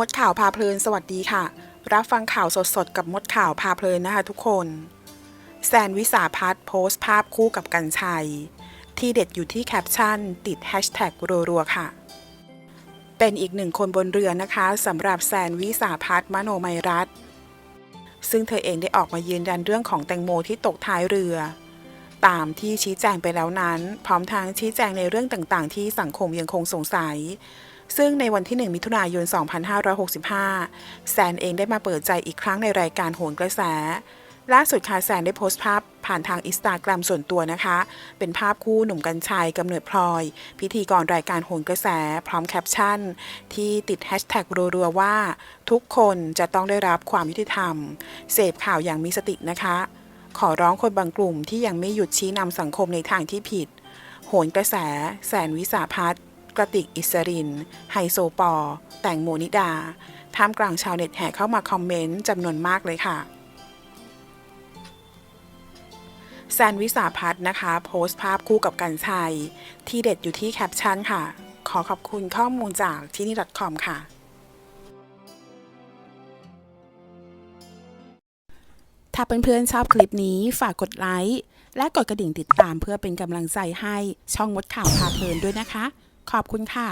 มดข่าวพาเพลินสวัสดีค่ะ รับฟังข่าวสดๆ กับมดข่าวพาเพลินนะคะทุกคน แซนวิสาพัฒน์โพสต์ภาพคู่กับกันชัย ที่เด็ดอยู่ที่แคปชั่น ติดแฮชแท็กรัวๆ ค่ะ เป็นอีกหนึ่งคนบนเรือนะคะสำหรับแซนวิสาพัฒน์มโนมัยรัตซึ่งเธอเองได้ออกมายืนยันเรื่องของแตงโมที่ตกท้ายเรือ ตามที่ชี้แจงไปแล้วนั้น พร้อมทั้งชี้แจงในเรื่องต่างๆ ที่สังคมยังคงสงสัย ซึ่งในวันที่ 1 มิถุนายน 2565 แซนเองได้มาเปิดใจอีกครั้งในรายการโหนกระแส ล่าสุดค่ะแซนได้โพสต์ภาพผ่านทางอินสตาแกรมส่วนตัวนะคะ เป็นภาพคู่หนุ่มกัญชัยกำเนิดพลอย พิธีกรรายการโหนกระแส พร้อมแคปชั่น ที่ติดแฮชแท็กรัวๆว่า ทุกคนจะต้องได้รับความยุติธรรม เสพข่าวอย่างมีสตินะคะ ขอร้องคนบางกลุ่มที่ยังไม่หยุดชี้นำสังคมในทางที่ผิด โหนกระแส แสนวิสาพัฒน์ กระติกอิสริน ไฮโซปอ แต่งโมนิดา ท่ามกลางชาวเน็ตแห่เข้ามาคอมเมนต์จำนวนมากเลยค่ะ แซนวิสาพัฒนะคะ โพสต์ภาพคู่กับกันชัย ที่เด็ดอยู่ที่แคปชั่นค่ะ ขอขอบคุณข้อมูลจากที่นี่ .com ค่ะถ้าเพื่อนๆชอบคลิปนี้ฝากกดไลค์และกดกระดิ่งติดตามเพื่อเป็นกำลังใจให้ช่องมดข่าวพาเพลินด้วยนะคะ ขอบคุณค่ะ